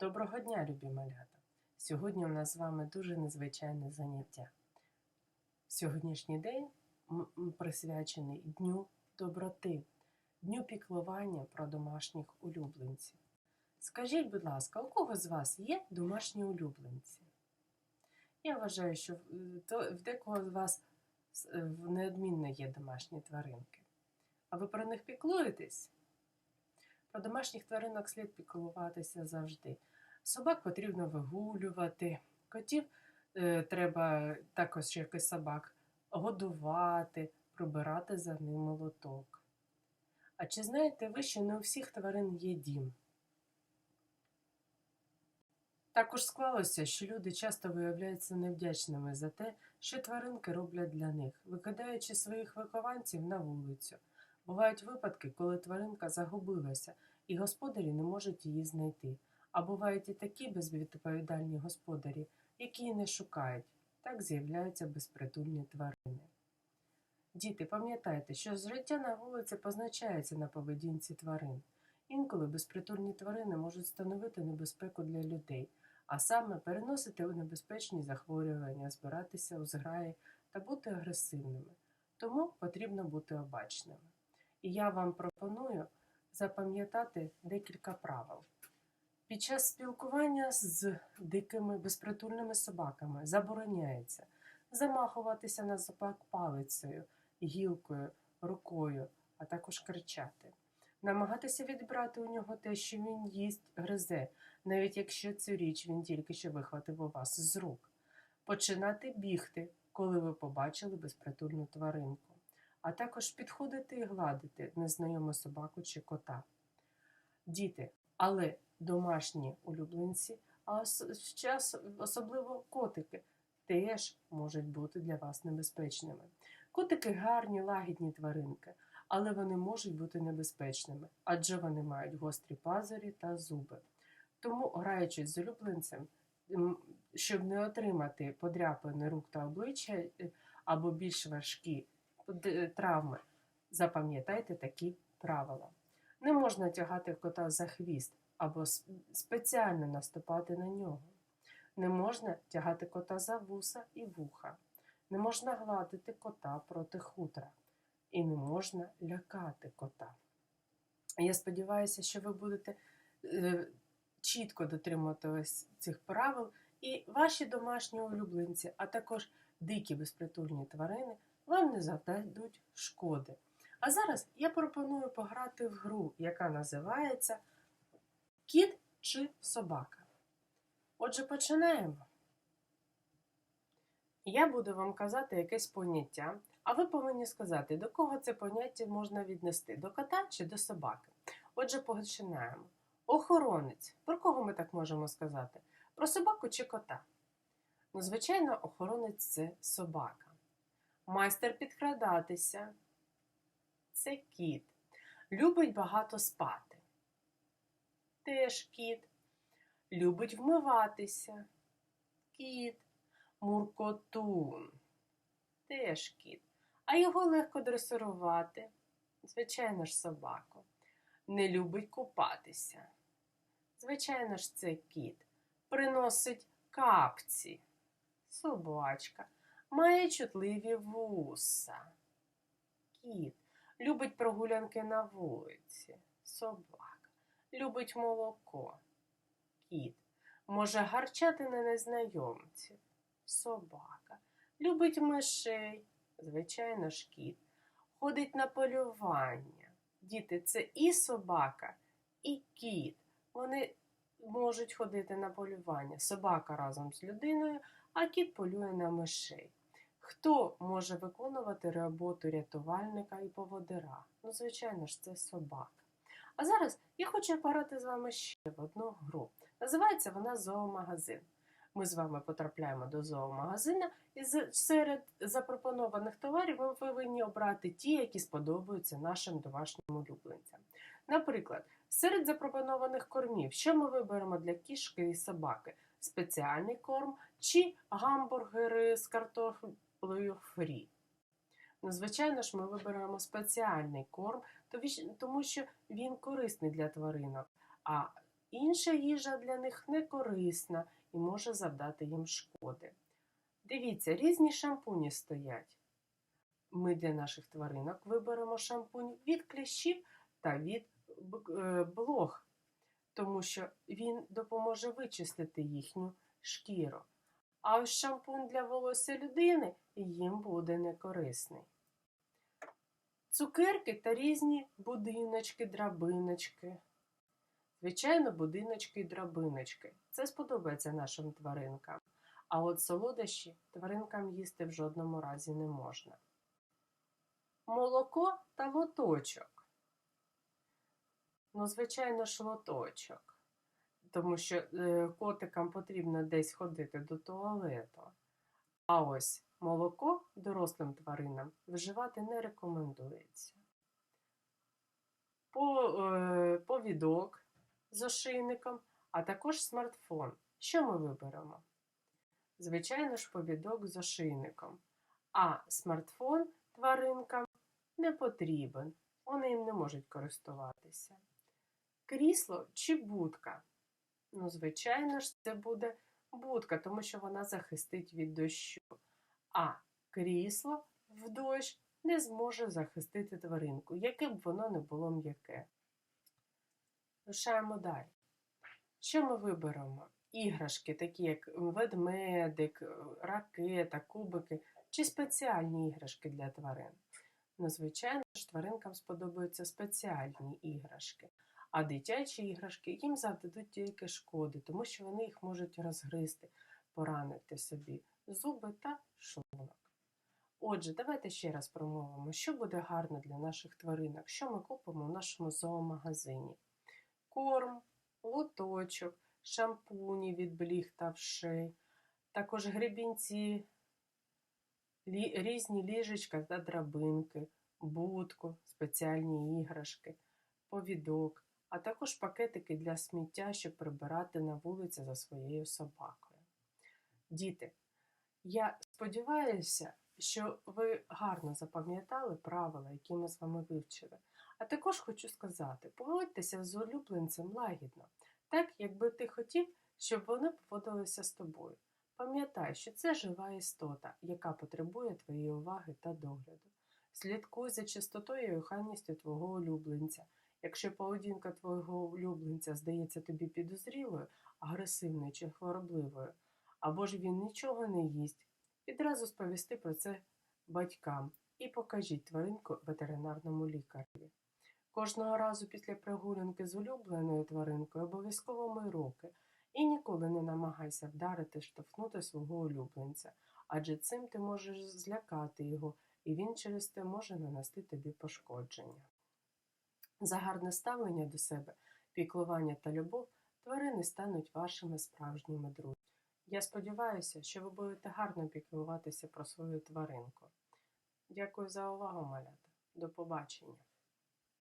Доброго дня, любі малята! Сьогодні у нас з вами дуже незвичайне заняття. Сьогоднішній день присвячений Дню доброти, Дню піклування про домашніх улюбленців. Скажіть, будь ласка, у кого з вас є домашні улюбленці? Я вважаю, що в- декого з вас е, неодмінно є домашні тваринки. А ви про них піклуєтесь? Про домашніх тваринок слід піклуватися завжди. Собак потрібно вигулювати, котів е, треба також як і собак годувати, прибирати за ним молоток. А чи знаєте ви, що не у всіх тварин є дім? Також склалося, що люди часто виявляються невдячними за те, що тваринки роблять для них, викидаючи своїх вихованців на вулицю. Бувають випадки, коли тваринка загубилася, і господарі не можуть її знайти. А бувають і такі безвідповідальні господарі, які її не шукають. Так з'являються безпритульні тварини. Діти, пам'ятайте, що життя на вулиці позначається на поведінці тварин. Інколи безпритульні тварини можуть становити небезпеку для людей, а саме переносити у небезпечні захворювання, збиратися у зграї та бути агресивними. Тому потрібно бути обачними. І я вам пропоную запам'ятати декілька правил. Під час спілкування з дикими безпритульними собаками забороняється замахуватися на собак палицею, гілкою, рукою, а також кричати, намагатися відбрати у нього те, що він їсть, гризе, навіть якщо цю річ він тільки що вихватив у вас з рук, починати бігти, коли ви побачили безпритульну тваринку, а також підходити і гладити незнайому собаку чи кота. Діти, але домашні улюбленці, а особливо котики, теж можуть бути для вас небезпечними. Котики гарні, лагідні тваринки, але вони можуть бути небезпечними, адже вони мають гострі пазурі та зуби. Тому, граючись з улюбленцем, щоб не отримати подряпини рук та обличчя е, або більш важкі травми, запам'ятайте такі правила. Не можна тягати кота за хвіст або спеціально наступати на нього. Не можна тягати кота за вуса і вуха. Не можна гладити кота проти хутра. І не можна лякати кота. Я сподіваюся, що ви будете е, чітко дотримуватись цих правил, і ваші домашні улюбленці, а також дикі безпритульні тварини вам не завдадуть шкоди. А зараз я пропоную пограти в гру, яка називається Кіт чи собака. Отже, починаємо. Я буду вам казати якесь поняття, а ви повинні сказати, до кого це поняття можна віднести: до кота чи до собаки. Отже, починаємо. Охоронець. Про кого ми так можемо сказати? Про собаку чи кота? Ну, звичайно, охоронець це собака. Майстер підкрадатися це кіт. Любить багато спати. Теж кіт. Любить вмиватися. Кіт. Муркотун. Теж кіт. А його легко дресирувати. Звичайно ж, собаку. Не любить купатися. Звичайно ж, це кіт. Приносить капці. Собачка. Має чутливі вуса. Кіт. Любить прогулянки на вулиці. Собака. Любить молоко. Кіт. Може гарчати на незнайомців. Собака. Любить мишей. Звичайно ж, кіт. Ходить на полювання. Діти, це і собака, і кіт. Вони можуть ходити на полювання. Собака разом з людиною, а кіт полює на мишей. Хто може виконувати роботу рятувальника і поводира? Ну, звичайно ж, це собака. А зараз я хочу пограти з вами ще в одну гру. Називається вона зоомагазин. Ми з вами потрапляємо до зоомагазина, і серед запропонованих товарів ми повинні обрати ті, які сподобаються нашим домашнім улюбленцям. Наприклад, серед запропонованих кормів, що ми виберемо для кішки і собаки? Спеціальний корм чи гамбургери з картоплею фрі? Ну, звичайно ж, ми виберемо спеціальний корм, тому що він корисний для тваринок. А Інша їжа для них не корисна і може завдати їм шкоди. Дивіться, різні шампуні стоять. Ми для наших тваринок виберемо шампунь від кліщів та від е, блох, тому що він допоможе вичистити їхню шкіру. А ось шампунь для волосся людини їм буде некорисний. Цукерки та різні будиночки, драбиночки. Звичайно, будиночки і драбиночки. Це сподобається нашим тваринкам. А от солодощі тваринкам їсти в жодному разі не можна. Молоко та лоточок. Ну, звичайно ж, лоточок. Тому що е, котикам потрібно десь ходити до туалету. А ось молоко дорослим тваринам вживати не рекомендується. По, е, повідок з ошейником, а також смартфон. Що ми виберемо? Звичайно ж, повідок з ошейником. А смартфон тваринкам не потрібен. Вони їм не можуть користуватися. Крісло чи будка? Ну, звичайно ж, це буде будка, тому що вона захистить від дощу. А крісло в дощ не зможе захистити тваринку, яке б воно не було м'яке. Рушаємо далі. Що ми виберемо? Іграшки, такі як ведмедик, ракета, кубики чи спеціальні іграшки для тварин. Ну, звичайно ж, тваринкам сподобаються спеціальні іграшки, а дитячі іграшки їм завдадуть тільки шкоди, тому що вони їх можуть розгризти, поранити собі зуби та шлунок. Отже, давайте ще раз промовимо, що буде гарно для наших тваринок, що ми купимо в нашому зоомагазині. Корм, лоточок, шампуні від бліг та вшей, також гребінці, різні ліжечка та драбинки, будку, спеціальні іграшки, повідок, а також пакетики для сміття, щоб прибирати на вулиці за своєю собакою. Діти, я сподіваюся, що ви гарно запам'ятали правила, які ми з вами вивчили. А також хочу сказати, поводьтеся з улюбленцем лагідно, так, якби ти хотів, щоб вони поводилися з тобою. Пам'ятай, що це жива істота, яка потребує твоєї уваги та догляду. Слідкуй за чистотою і охайністю твого улюбленця. Якщо поведінка твого улюбленця здається тобі підозрілою, агресивною чи хворобливою, або ж він нічого не їсть, відразу сповісти про це батькам і покажіть тваринку ветеринарному лікареві. Кожного разу після прогулянки з улюбленою тваринкою обов'язково мий руки і ніколи не намагайся вдарити, штовхнути свого улюбленця, адже цим ти можеш злякати його, і він через те може нанести тобі пошкодження. За гарне ставлення до себе, піклування та любов тварини стануть вашими справжніми друзями. Я сподіваюся, що ви будете гарно піклуватися про свою тваринку. Дякую за увагу, малята. До побачення!